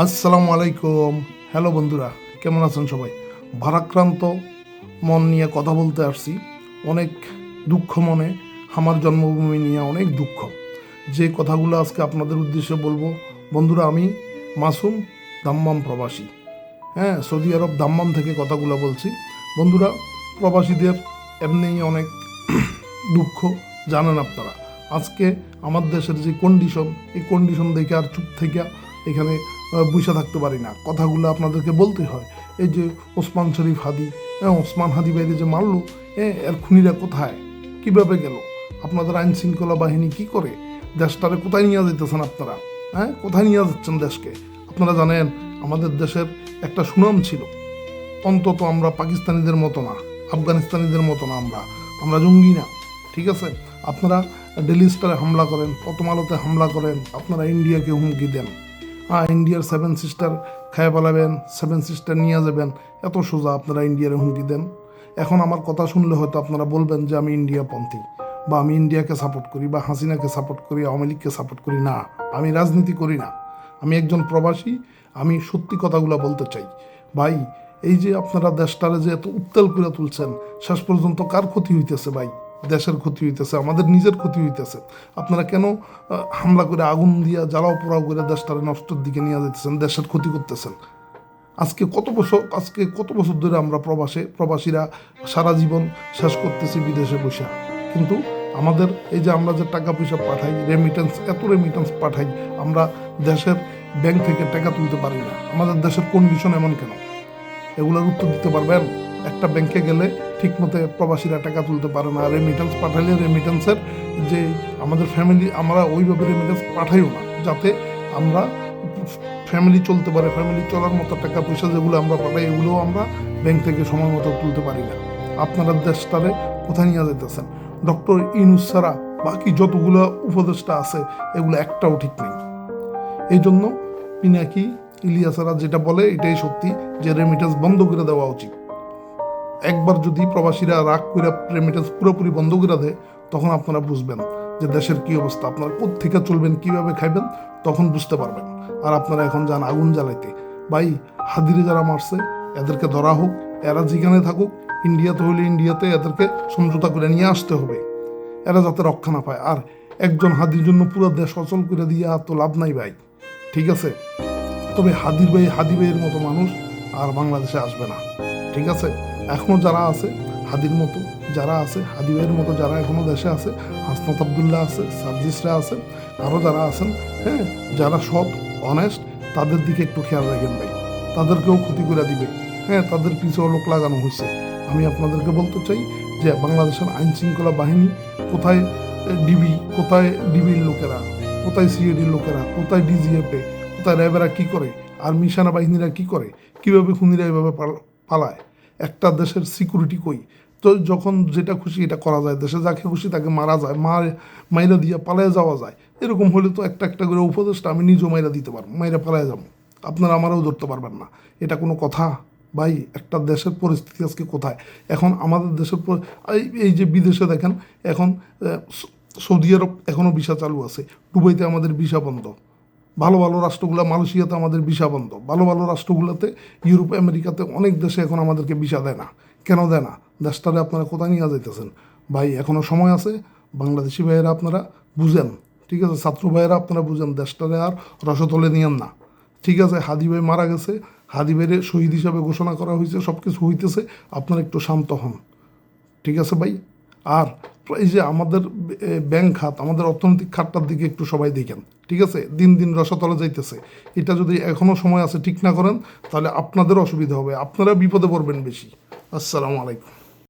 আসসালামু আলাইকুম হ্যালো বন্ধুরা, কেমন আছেন সবাই? ভারাক্রান্ত মন নিয়ে কথা বলতে আসছি। অনেক দুঃখ মনে, আমার জন্মভূমি নিয়ে অনেক দুঃখ। যে কথাগুলো আজকে আপনাদের উদ্দেশ্যে বলব, বন্ধুরা, আমি মাসুম দাম্মাম প্রবাসী। হ্যাঁ সৌদি আরব দাম্মাম থেকে কথাগুলো বলছি। বন্ধুরা, প্রবাসীদের এমনিই অনেক দুঃখ, জানেন আপনারা। আজকে আমার দেশের যে কন্ডিশন এই কন্ডিশন দেখে আর চুপ থেকে এখানে বসে থাকতে পারি না। কথাগুলো আপনাদেরকে বলতে হয়। এই যে ওসমান শরীফ হাদি হ্যাঁ ওসমান হাদি বাইরে যে মারলো এর খুনিরা কোথায়? কীভাবে গেল? আপনাদের আইন শৃঙ্খলা বাহিনী কি করে? দেশটারে কোথায় নিয়ে যেতেছেন আপনারা? হ্যাঁ কোথায় নিয়ে যাচ্ছেন দেশকে? আপনারা জানেন, আমাদের দেশের একটা সুনাম ছিল। অন্তত আমরা পাকিস্তানিদের মতো না, আফগানিস্তানিদের মতো না আমরা। আমরা জঙ্গি না, ঠিক আছে? আপনারা ডেলি স্টারে হামলা করেন, প্রথম আলোতে হামলা করেন, আপনারা ইন্ডিয়াকে হুমকি দেন। ইন্ডিয়ার সেভেন সিস্টার খায় পালাবেন সেভেন সিস্টার নিয়ে যাবেন। এত সোজা আপনারা ইন্ডিয়ার হুমকি দেন। এখন আমার কথা শুনলে হয়তো আপনারা বলবেন যে আমি ইন্ডিয়া পন্থী বা আমি ইন্ডিয়াকে সাপোর্ট করি বা হাসিনাকে সাপোর্ট করি, আওয়ামী লীগকে সাপোর্ট করি। না, আমি রাজনীতি করি না। আমি একজন প্রবাসী, আমি সত্যি কথাগুলো বলতে চাই। ভাই, এই যে আপনারা দেশটারে যে এত উত্তাল করে তুলছেন, শেষ পর্যন্ত কার ক্ষতি হইতেছে ভাই? দেশের ক্ষতি হইতেছে, আমাদের নিজের ক্ষতি হইতেছে। আপনারা কেন হামলা করে আগুন দিয়া জ্বালাও পোড়াও করে দেশটারে নষ্টের দিকে নিয়ে যেতেছেন দেশের ক্ষতি করতেছেন? আজকে কত বছর, আজকে কত বছর ধরে আমরা প্রবাসে, প্রবাসীরা সারা জীবন শেষ করতেছি বিদেশে বসে কিন্তু আমাদের এই যে আমরা যে টাকা পয়সা পাঠাই রেমিটেন্স এত রেমিটেন্স পাঠাই, আমরা দেশের ব্যাংক থেকে টাকা তুলতে পারি না। আমাদের দেশের কন্ডিশন এমন কেন? এগুলোর উত্তর দিতে পারবেন? একটা ব্যাংকে গেলে ঠিক মতো প্রবাসীরা টাকা তুলতে পারে না। রেমিটেন্স পাঠালে রেমিটেন্সের যে আমাদের ফ্যামিলি আমরা ওইভাবে রেমিটেন্স পাঠাইও না। যাতে আমরা ফ্যামিলি চলতে পারে ফ্যামিলি চলার মতো টাকা পয়সা যেগুলো আমরা পাঠাই, এগুলোও আমরা ব্যাংক থেকে সময় মতো তুলতে পারি না। আপনারা দেশটারে কোথায় নিয়ে যেতেছেন ডক্টর ইনুস ছাড়া বাকি যতগুলো উপদেষ্টা আছে, এগুলো একটাও ঠিক নেই। এই জন্য পিনাকি ইলিয়াসারা যেটা বলে, এটাই সত্যি যে রেমিটেন্স বন্ধ করে দেওয়া উচিত। একবার যদি প্রবাসীরা রাগ করে রেমিটেন্স পুরোপুরি বন্ধ করে দেয়, তখন আপনারা বুঝবেন যে দেশের কি অবস্থা। আপনারা কোথেকে চলবেন, কীভাবে খাইবেন, তখন বুঝতে পারবেন। আর আপনারা এখন যান আগুন জ্বালাইতে। ভাই, হাদিরে যারা মারছে, এদেরকে ধরা হোক, এরা যেখানে থাকুক ইন্ডিয়াতে হলে ইন্ডিয়াতে এদেরকে সমঝোতা করে নিয়ে আসতে হবে। এরা যাতে রক্ষা না পায়। আর একজন হাদির জন্য পুরো দেশ অচল করে দিয়ে আর তো লাভ নাই ভাই। ঠিক আছে? তবে হাদির ভাই, হাদি ভাইয়ের মতো মানুষ আর বাংলাদেশে আসবে না। ঠিক আছে? এখনও যারা আছে, হাদির মতো যারা আছে, হাদি ভাইয়ের মতো যারা এখনও দেশে আছে, হাসনাত আবদুল্লাহ আছে সার্জিসরা আছে আরও যারা আছেন হ্যাঁ যারা সৎ অনেস্ট তাদের দিকে একটু খেয়াল রাখেন ভাই। তাদেরকেও ক্ষতি করে দিবে। হ্যাঁ তাদের পিছু লোক লাগানো হয়েছে। আমি আপনাদেরকে বলতে চাই যে বাংলাদেশের আইন শৃঙ্খলা বাহিনী কোথায় ডিবি, কোথায় ডিবির লোকেরা, কোথায় সিএডির লোকেরা, কোথায় ডিজিএফে, কোথায় র্যাবেরা কী করে, আর্মি সেনাবাহিনীরা কী করে, কীভাবে খুনিরা এভাবে পাল- পালায়? একটা দেশের সিকিউরিটি কই? তো যখন যেটা খুশি এটা করা যায়, দেশে যাকে খুশি তাকে মারা যায় মার মাইরা দিয়ে পালায় যাওয়া যায়। এরকম হলে তো একটা একটা করে উপদেশটা আমি নিজেও মাইরা দিতে পারব, মাইরা পালায় যাব। আপনারা আমারও ধরতে পারবেন না। এটা কোনো কথা? ভাই, একটা দেশের পরিস্থিতি আজকে কোথায়? এখন আমাদের দেশের এই যে বিদেশে দেখেন, এখন সৌদি আরব এখনও ভিসা চালু আছে। দুবাইতে আমাদের ভিসা বন্ধ। ভালো ভালো রাষ্ট্রগুলো, মালয়েশিয়াতে আমাদের ভিসা বন্ধ। ভালো ভালো রাষ্ট্রগুলোতে, ইউরোপ, আমেরিকাতে অনেক দেশে এখন আমাদেরকে ভিসা দেয় না। কেন দেয় না? দেশটারে আপনারা কোথায় নিয়ে যাইতেছেন? ভাই এখনও সময় আছে, বাংলাদেশি ভাইয়েরা আপনারা বুঝেন, ঠিক আছে? ছাত্র ভাইয়েরা আপনারা বুঝেন, দেশটারে আর রসতলে নিয়েন না। ঠিক আছে, হাদি ভাই মারা গেছে, হাদি ভাইয়ের শহীদ হিসাবে ঘোষণা করা হয়েছে সব কিছু হইতেছে, আপনারা একটু শান্ত হন। ঠিক আছে ভাই? আর এই যে আমাদের ব্যাংক খাত, আমাদের অর্থনৈতিক খাতটার দিকে একটু সবাই দেখেন, ঠিক আছে? দিন দিন রসাতলে যাইতেছে। এটা যদি এখনও সময় আছে ঠিক না করেন, তাহলে আপনাদের অসুবিধা হবে, আপনারা বিপদে পড়বেন বেশি। আসসালামু আলাইকুম।